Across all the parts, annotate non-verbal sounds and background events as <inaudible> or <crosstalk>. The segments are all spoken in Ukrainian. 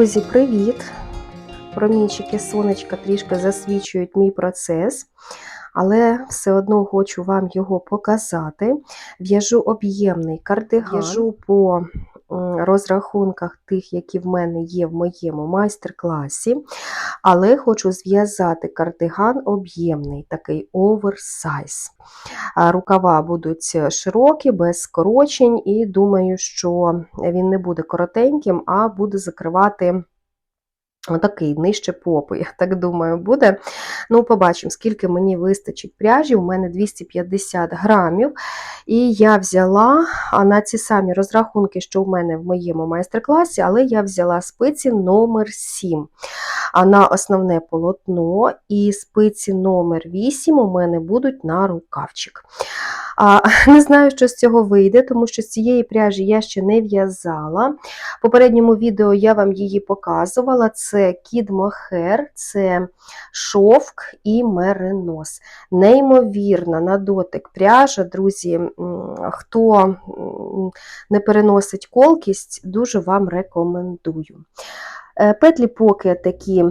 Друзі, привіт! Промінчики сонечка трішки засвічують мій процес, але все одно хочу вам його показати. В'яжу об'ємний кардиган, в'яжу по розрахунках тих, які в мене є в моєму майстер-класі, але хочу зв'язати кардиган об'ємний, такий оверсайз. Рукава будуть широкі, без скорочень, і думаю, що він не буде коротеньким, а буде закривати. Отакий нижче попи, я так думаю, буде. Ну, побачимо, скільки мені вистачить пряжі. У мене 250 грамів. І я взяла на ці самі розрахунки, що в мене в моєму майстер-класі, але я взяла спиці номер 7 на основне полотно, і спиці номер 8 у мене будуть на рукавчик. А, <laughs> Не знаю, що з цього вийде, тому що з цієї пряжі я ще не в'язала. В попередньому відео я вам її показувала. Це кід мохер, це шовк і меринос. Неймовірна на дотик пряжа, друзі, хто не переносить колкість, дуже вам рекомендую. Е, Петлі поки такі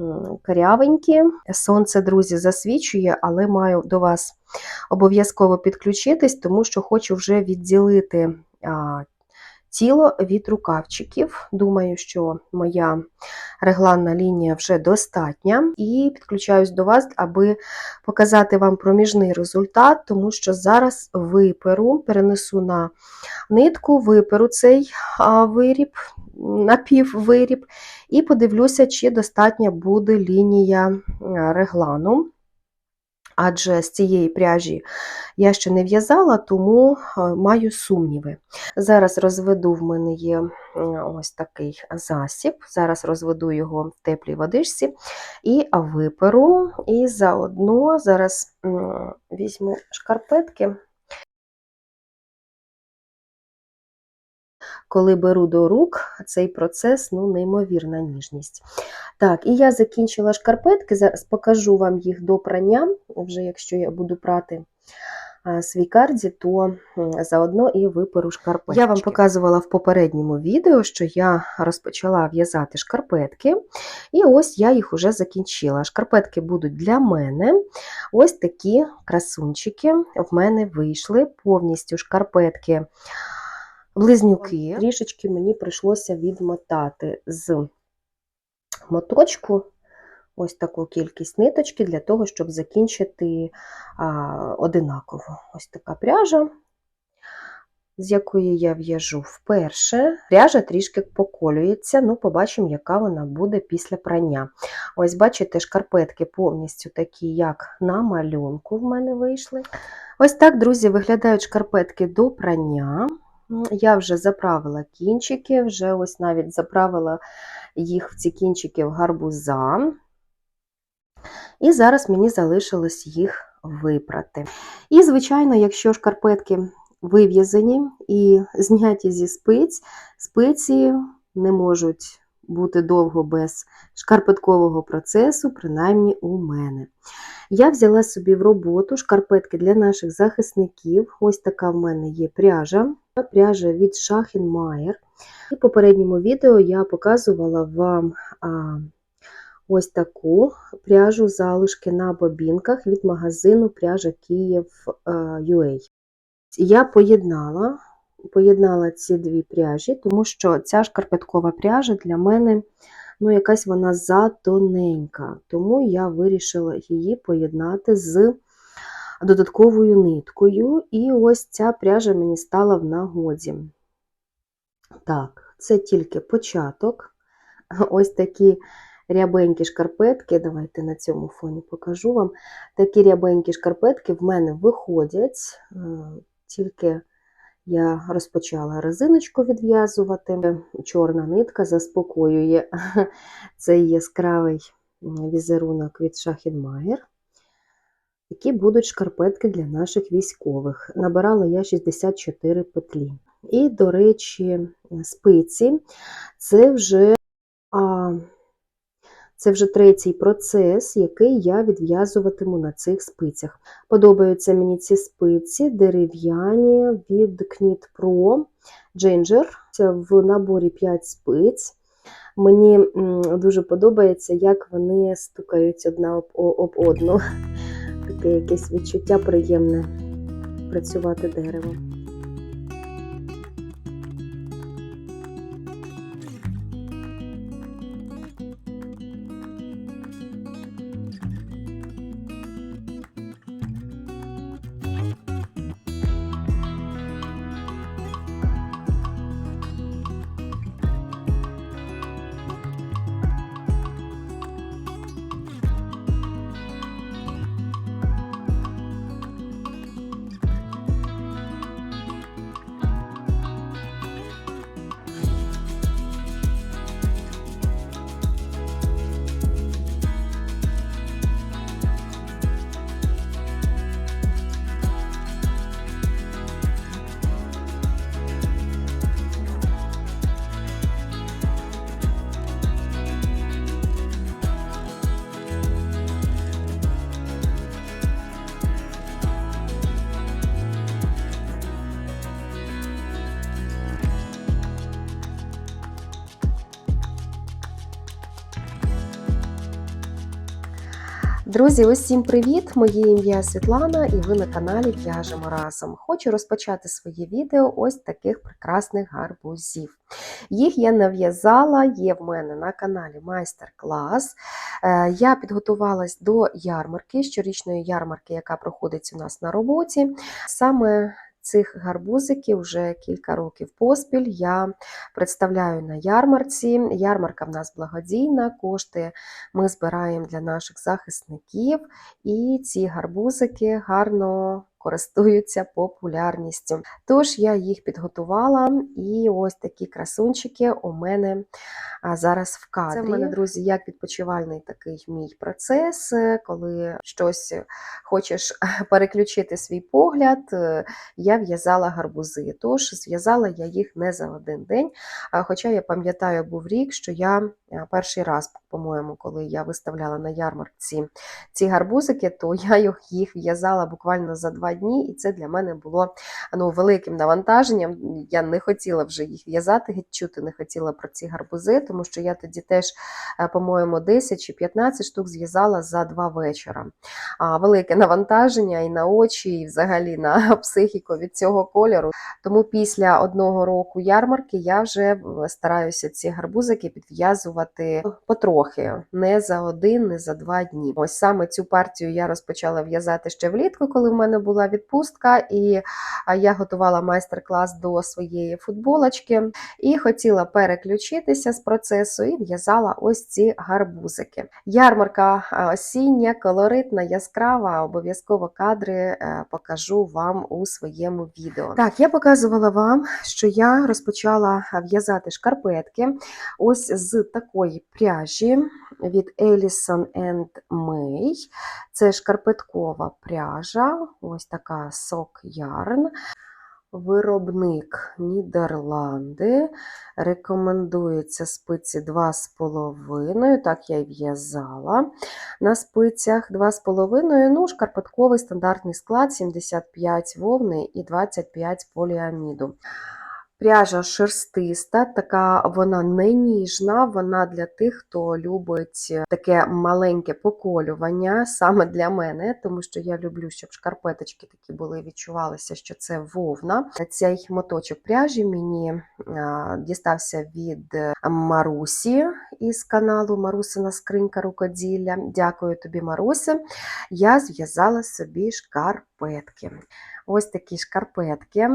м, корявенькі. Сонце, друзі, засвічує, але маю до вас обов'язково підключитись, тому що хочу вже відділити тіло від рукавчиків. Думаю, що моя регланна лінія вже достатня. І підключаюсь до вас, аби показати вам проміжний результат, тому що зараз виперу, перенесу на нитку, виперу цей виріб, напіввиріб, і подивлюся, чи достатня буде лінія реглану. Адже з цієї пряжі я ще не в'язала, тому е, маю сумніви. Зараз розведу, в мене є ось такий засіб. Зараз розведу його в теплій водичці і виперу. І заодно зараз візьму шкарпетки. Коли беру до рук цей процес, ну, неймовірна ніжність. Так, і я закінчила шкарпетки, зараз покажу вам їх до прання. Вже якщо я буду прати свій кардзі, то заодно і виперу шкарпетки. Я вам показувала в попередньому відео, що я розпочала в'язати шкарпетки, і ось я їх уже закінчила. Шкарпетки будуть для мене. Ось такі красунчики в мене вийшли повністю шкарпетки. Близнюки. Трішечки мені прийшлося відмотати з моточку ось таку кількість ниточки для того, щоб закінчити а, одинаково. Ось така пряжа, з якої я в'яжу вперше. Пряжа трішки поколюється, ну, побачимо, яка вона буде після прання. Ось, бачите, шкарпетки повністю такі, як на малюнку в мене вийшли. Ось так, друзі, виглядають шкарпетки до прання. Я вже заправила кінчики, вже ось навіть заправила їх в ці кінчики в гарбуза. І зараз мені залишилось їх випрати. І, звичайно, якщо шкарпетки вив'язані і зняті зі спиць, спиці не можуть бути довго без шкарпеткового процесу, принаймні у мене. Я взяла собі в роботу шкарпетки для наших захисників. Ось така в мене є пряжа. Пряжа від Schachenmeier. І в попередньому відео я показувала вам а, ось таку пряжу залишки на бобінках від магазину пряжа Київ UA. Я поєднала, поєднала ці дві пряжі, тому що ця шкарпеткова пряжа для мене ну, якась вона затоненька, тому я вирішила її поєднати з додатковою ниткою, і ось ця пряжа мені стала в нагоді. Так, це тільки початок. <laughs> Ось такі рябенькі шкарпетки, давайте на цьому фоні покажу вам. Такі рябенькі шкарпетки в мене виходять, е, тільки я розпочала резиночку відв'язувати. Чорна нитка заспокоює <laughs> цей яскравий візерунок від Schachenmeier. Які будуть шкарпетки для наших військових. Набирала я 64 петлі. І, до речі, спиці це вже а, це вже третій процес, який я відв'язуватиму на цих спицях. Подобаються мені ці спиці дерев'яні від Knit Pro Ginger. Це в наборі 5 спиць. Мені дуже подобається, як вони стукають одна об, об одну. Таке якесь відчуття приємне працювати деревом. Друзі, усім привіт! Моє ім'я Світлана, і ви на каналі В'яжемо разом. Хочу розпочати своє відео ось таких прекрасних гарбузів. Їх я нав'язала, є в мене на каналі майстер-клас. Е, Я підготувалась до ярмарки, щорічної ярмарки, яка проходить у нас на роботі. Саме цих гарбузиків вже кілька років поспіль я представляю на ярмарці. Ярмарка в нас благодійна, кошти ми збираємо для наших захисників, і ці гарбузики гарно користуються популярністю. Тож я їх підготувала, і ось такі красунчики у мене зараз в кадрі. Це в мене, друзі, як відпочивальний такий мій процес, е, коли щось хочеш <laughs> переключити свій погляд. е, Я в'язала гарбузи. Тож зв'язала я їх не за один день. Хоча я пам'ятаю, був рік, що я е, перший раз, по-моєму, коли я виставляла на ярмарці ці гарбузики, то <laughs> я їх- їх в'язала буквально за два дні, і це для мене було ну, великим навантаженням. Я не хотіла вже їх в'язати, геть чути не хотіла про ці гарбузи, тому що я тоді теж, е, по-моєму, 10 чи 15 штук зв'язала за два вечора. А, Велике навантаження і на очі, і взагалі на <laughs> психіку від цього кольору. Тому після одного року ярмарки я вже е, стараюся ці гарбузики підв'язувати потрохи, не за один, не за два дні. Ось саме цю партію я розпочала в'язати ще влітку, коли в мене була відпустка, і я готувала майстер-клас до своєї футболочки і хотіла переключитися з процесу і в'язала ось ці гарбузики. Ярмарка осіння, колоритна, яскрава. Обов'язково кадри е, покажу вам у своєму відео. Так, я показувала вам, що я розпочала в'язати шкарпетки ось з такої пряжі від Ellison May. Це шкарпеткова пряжа, ось така сок ярн. Виробник Нідерланди. Рекомендується спиці 2,5. Так я й в'язала на спицях 2,5. Ну, шкарпетковий стандартний склад 75 вовни і 25 поліаміду. Пряжа шерстиста, така вона не ніжна, вона для тих, хто любить таке маленьке поколювання, саме для мене, тому що я люблю, щоб шкарпеточки такі були, відчувалося, що це вовна. Цей моточок пряжі мені дістався від Марусі із каналу Марусина скринька рукоділля. Дякую тобі, Маруся. Я зв'язала собі шкарпетки. Ось такі шкарпетки.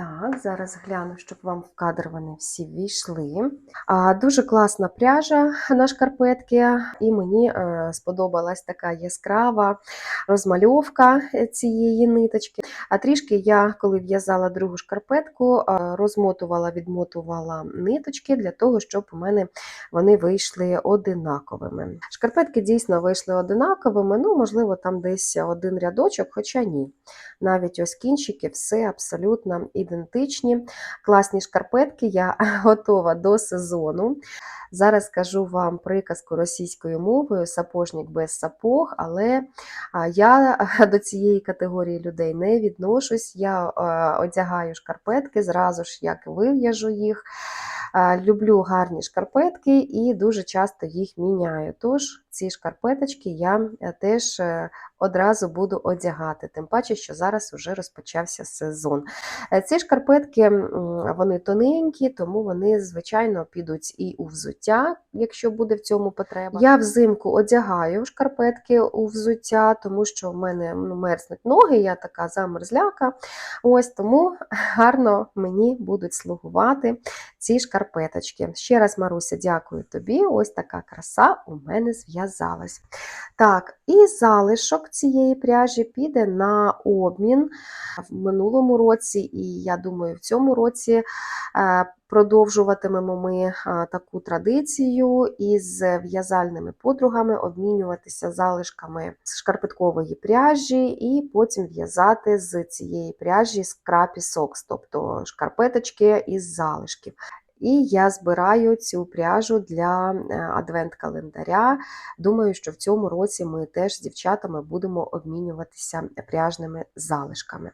Так, зараз гляну, щоб вам в кадр вони всі війшли. А, Дуже класна пряжа на шкарпетки, і мені е, сподобалась така яскрава розмальовка цієї ниточки. А трішки я, коли в'язала другу шкарпетку, е, розмотувала, відмотувала ниточки для того, щоб у мене вони вийшли одинаковими. Шкарпетки дійсно вийшли одинаковими, ну, можливо, там десь один рядочок, хоча ні. Навіть ось кінчики, все абсолютно ідентичні. Класні шкарпетки, я <laughs> готова до сезону. Зараз скажу вам приказку російською мовою сапожник без сапог, але я <laughs> до цієї категорії людей не відношусь. Я одягаю шкарпетки зразу ж, як вив'яжу їх. Люблю гарні шкарпетки і дуже часто їх міняю. Тож ці шкарпеточки я е, теж е, одразу буду одягати, тим паче, що зараз вже розпочався сезон. Е, Ці шкарпетки вони тоненькі, тому вони, звичайно, підуть і у взуття, якщо буде в цьому потреба. Я взимку одягаю шкарпетки у взуття, тому що в мене ну, мерзнуть ноги, я така замерзляка. Ось тому <laughs> гарно мені будуть слугувати ці шкарпеточки. Ще раз, Маруся, дякую тобі. Ось така краса у мене зв'язалась. Так, і залишок цієї пряжі піде на обмін в минулому році, і я думаю, в цьому році е, продовжуватимемо ми е, таку традицію із в'язальними подругами обмінюватися залишками з шкарпеткової пряжі, і потім в'язати з цієї пряжі скрапі сокс, тобто шкарпеточки із залишків. І я збираю цю пряжу для е, адвент-календаря. Думаю, що в цьому році ми теж з дівчатами будемо обмінюватися пряжними залишками.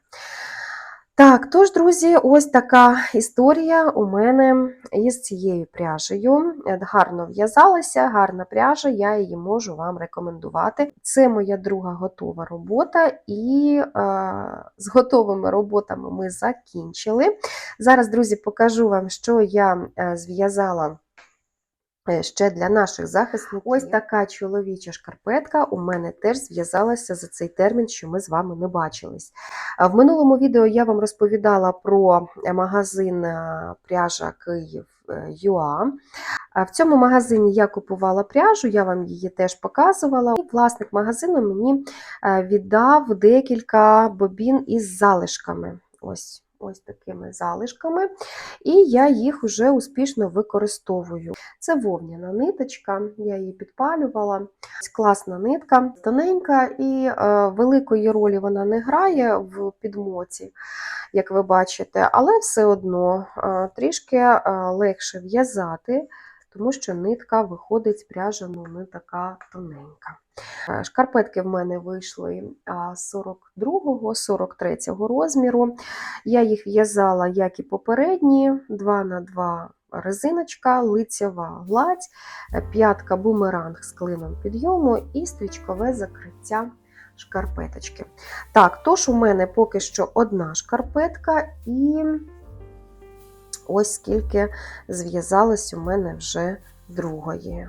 Так, тож, друзі, ось така історія у мене із цією пряжею. Е, Гарно в'язалася, гарна пряжа, я її можу вам рекомендувати. Це моя друга готова робота, і е, з готовими роботами ми закінчили. Зараз, друзі, покажу вам, що я е, зв'язала. Е, Ще для наших захисників. Ось така чоловіча шкарпетка у мене теж зв'язалася за цей термін, що ми з вами не бачились. В минулому відео я вам розповідала про е, магазин е, пряжа Київ ЮА. В цьому магазині я купувала пряжу, я вам її теж показувала. І власник магазину мені віддав декілька бобін із залишками. Ось. Ось такими залишками, і я їх вже успішно використовую. Це вовняна ниточка, я її підпалювала. Класна нитка, тоненька і е, великої ролі вона не грає в підмоці, як ви бачите, але все одно е, трішки е, легше в'язати, тому що нитка виходить пряжа ну, не така тоненька. Е, Шкарпетки в мене вийшли 42-43 розміру. Я їх в'язала, як і попередні, 2 на 2 резиночка, лицьова гладь, е, п'ятка бумеранг з клином підйому і стрічкове закриття шкарпеточки. Так, тож у мене поки що одна шкарпетка, і ось скільки зв'язалось у мене вже другої.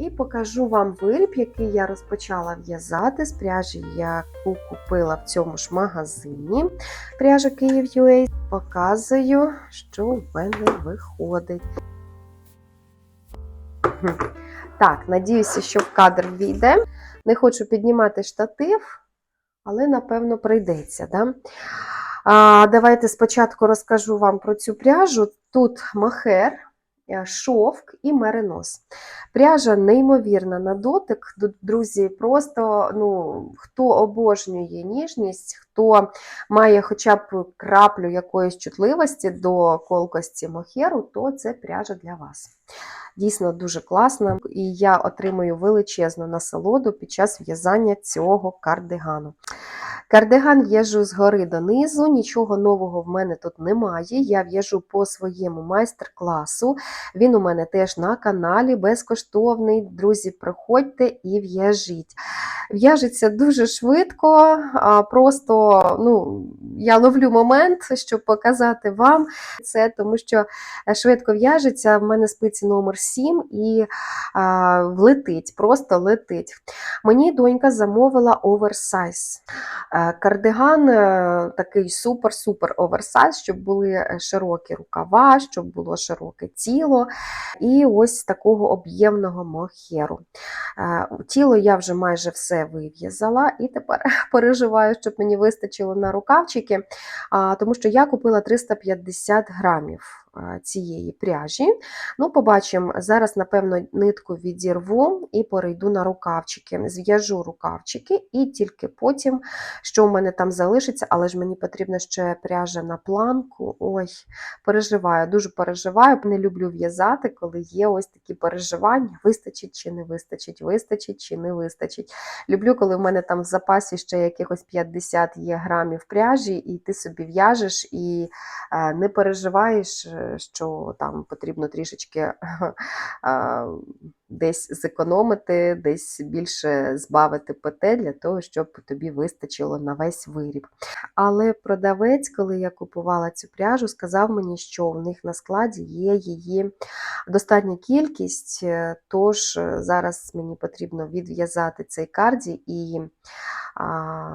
І покажу вам виріб, який я розпочала в'язати з пряжі, яку купила в цьому ж магазині. Пряжа Київ UA. Показую, що в мене виходить. Так, надіюся, що в кадр війде. Не хочу піднімати штатив, але напевно прийдеться. Да? А, Давайте спочатку розкажу вам про цю пряжу. Тут махер, шовк і меринос. Пряжа неймовірна на дотик. Друзі, просто ну, хто обожнює ніжність, хто має хоча б краплю якоїсь чутливості до колкості мохеру, то це пряжа для вас. Дійсно дуже класна, і я отримую величезну насолоду під час в'язання цього кардигану. Кардиган в'яжу згори донизу, нічого нового в мене тут немає. Я в'яжу по своєму майстер-класу. Він у мене теж на каналі безкоштовний. Друзі, приходьте і в'яжіть. В'яжеться дуже швидко, а ну, я ловлю момент, щоб показати вам це, тому що е, швидко в'яжеться. В мене спиці номер 7 і а, летить, просто летить. Мені донька замовила оверсайз. Е, Кардиган е, такий супер-супер оверсайз, щоб були широкі рукава, щоб було широке тіло, і ось такого об'ємного мохеру. Тіло я вже майже все вив'язала, і тепер <laughs> переживаю, щоб мені вистачило на рукавчики, тому що я купила 350 грамів. Цієї пряжі. Ну, побачимо, зараз, напевно, нитку відірву і перейду на рукавчики. Зв'яжу рукавчики, і тільки потім, що в мене там залишиться, але ж мені потрібна ще пряжа на планку. Ой, переживаю, дуже переживаю. Не люблю в'язати, коли є ось такі переживання: вистачить чи не вистачить, вистачить чи не вистачить. Люблю, коли в мене там в запасі ще якихось 50 є грамів пряжі, і ти собі в'яжеш і е, не переживаєш, що там потрібно трішечки <laughs> десь зекономити, десь більше збавити петель для того, щоб тобі вистачило на весь виріб. Але продавець, коли я купувала цю пряжу, сказав мені, що в них на складі є її достатня кількість, е, тож е, зараз мені потрібно відв'язати цей карді і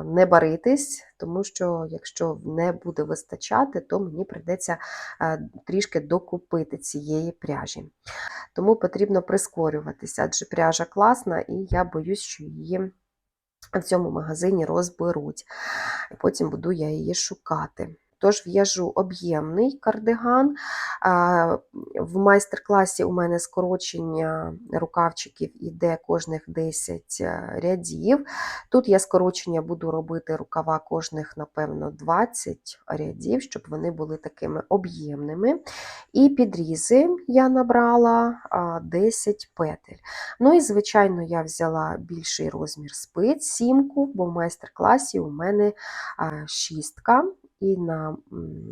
не баритись, тому що якщо не буде вистачати, то мені прийдеться е, трішки докупити цієї пряжі. Тому потрібно прискорюватися, адже пряжа класна, і я боюсь, що її в цьому магазині розберуть. І потім буду я її шукати. Тож в'яжу об'ємний кардиган. В майстер-класі у мене скорочення рукавчиків іде кожних 10 е, рядів. Тут я скорочення буду робити рукава кожних, напевно, 20 рядів, щоб вони були такими об'ємними. І підрізи я набрала 10 петель. Ну і, звичайно, я взяла більший розмір спиць, сімку, бо в майстер-класі у мене шістка. І на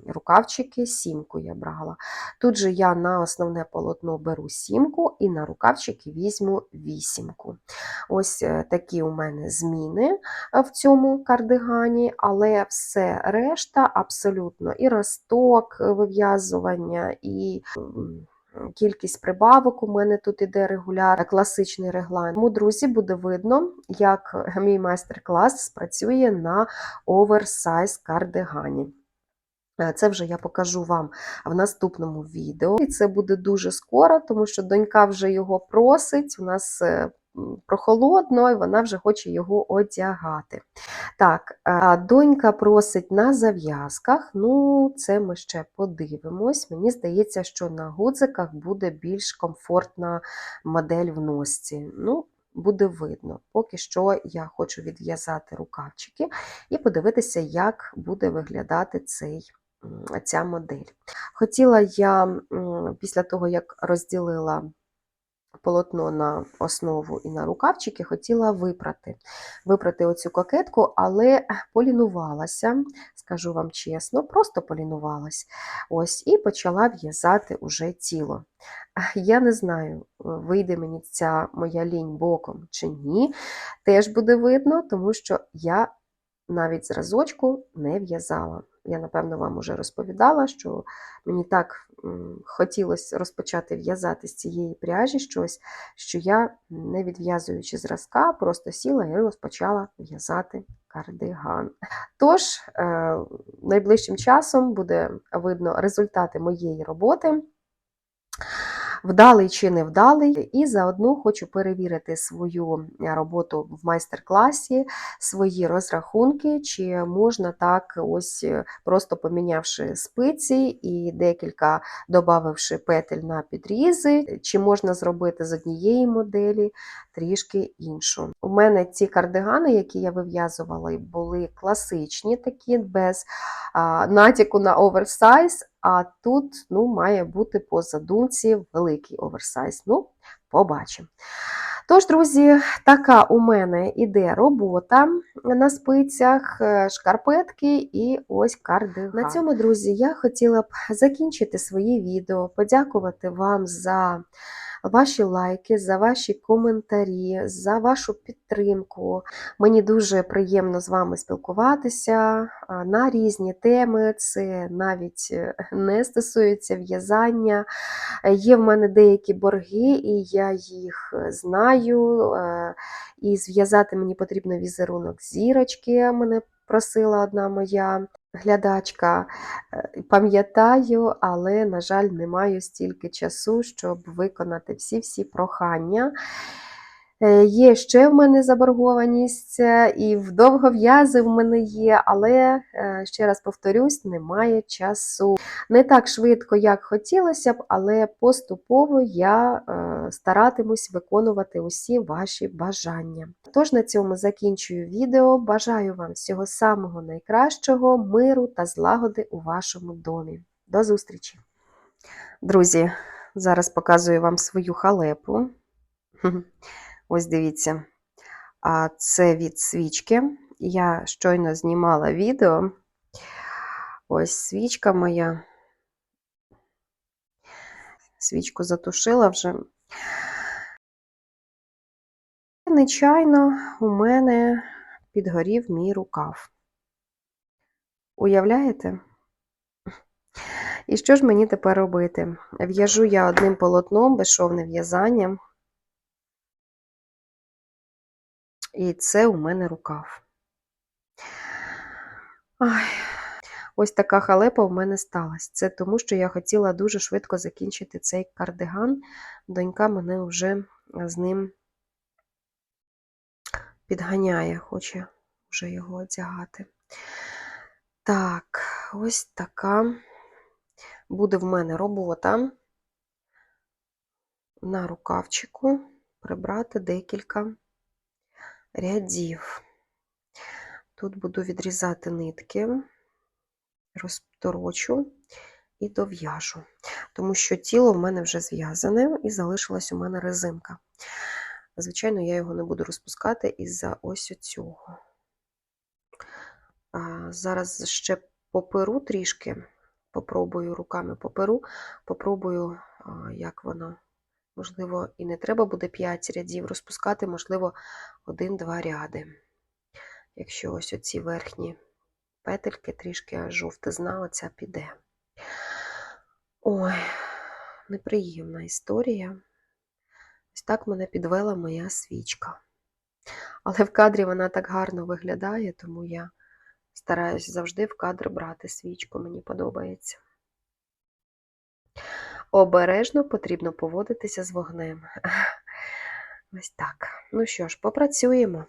рукавчики сімку я брала. Тут же я на основне полотно беру сімку і на рукавчики візьму вісімку. Ось е, такі у мене зміни е, в цьому кардигані, але все решта абсолютно і росток е, вив'язування, і Кількість прибавок у мене тут іде регуляр, класичний реглан. Тому, друзі, буде видно, як мій майстер-клас спрацює на оверсайз кардигані. Це вже я покажу вам в наступному відео. І це буде дуже скоро, тому що донька вже його просить. У нас е, прохолодно, і вона вже хоче його одягати. Так, донька просить на зав'язках. Ну, це ми ще подивимось. Мені здається, що на гудзиках буде більш комфортна модель в носці. Ну, буде видно. Поки що я хочу відв'язати рукавчики і подивитися, як буде виглядати цей. Ця модель. Хотіла я після того, як розділила полотно на основу і на рукавчики, хотіла випрати. Випрати оцю кокетку, але полінувалася, скажу вам чесно, просто полінувалась. Ось, і почала в'язати уже тіло. Я не знаю, вийде мені ця моя лінь боком чи ні. Теж буде видно, тому що я навіть зразочку не в'язала. Я, напевно, вам уже розповідала, що мені так хотілося розпочати в'язати з цієї пряжі щось, що я, не відв'язуючи зразка, просто сіла і розпочала в'язати кардиган. Тож, е, найближчим часом буде видно результати моєї роботи. Вдалий чи невдалий, і заодно хочу перевірити свою роботу в майстер-класі, свої розрахунки, чи можна так, ось е, просто помінявши спиці і декілька додавши петель на підрізи, чи можна зробити з однієї моделі трішки іншу. У мене ці кардигани, які я вив'язувала, були класичні, такі без натяку на оверсайз. А тут ну, має бути по задумці великий оверсайз. Ну, побачимо. Тож, друзі, така у мене іде робота на спицях, е, шкарпетки і ось кардиган. На цьому, друзі, я хотіла б закінчити своє відео, подякувати вам за ваші лайки, за ваші коментарі, за вашу підтримку. Мені дуже приємно з вами спілкуватися на різні теми. Це навіть е, не стосується в'язання. Є в мене деякі борги, і я їх е, знаю. е, І зв'язати мені потрібно візерунок зірочки. Мене просила одна моя глядачка. Е, Пам'ятаю, але, на жаль, не маю стільки часу, щоб виконати всі-всі прохання. Е, Є ще в мене заборгованість, е, і в довгов'язи в мене є, але е, ще раз повторюсь, немає часу. Не так швидко, як хотілося б, але поступово я старатимусь виконувати усі ваші бажання. Тож на цьому закінчую відео. Бажаю вам всього самого найкращого, миру та злагоди у вашому домі. До зустрічі! Друзі, зараз показую вам свою халепу. Ось дивіться. А це від свічки. Я щойно знімала відео. Ось свічка моя. Свічку затушила вже. Нечайно у мене підгорів мій рукав. Уявляєте? І що ж мені тепер робити? В'яжу я одним полотном безшовне в'язання. І це у мене рукав. Ай, ось така халепа в мене сталася. Це тому, що я хотіла дуже швидко закінчити цей кардиган. Донька мене вже з ним підганяє, хоче вже його одягати. Так, ось така буде в мене робота на рукавчику прибрати декілька рядів. Тут буду відрізати нитки, розторочу і дов'яжу, тому що тіло в мене вже зв'язане і залишилась у мене резинка. Звичайно, я його не буду розпускати із-за ось цього. Зараз ще поперу трішки, попробую руками поперу, попробую, як воно. Можливо, і не треба буде 5 рядів розпускати, можливо, 1-2 ряди. Якщо ось оці верхні петельки, трішки жовтизна оця піде. Ой, неприємна історія. Ось так мене підвела моя свічка. Але в кадрі вона так гарно виглядає, тому я стараюсь завжди в кадр брати свічку, мені подобається. Обережно потрібно поводитися з вогнем. <laughs> Ось так. Ну що ж, попрацюємо.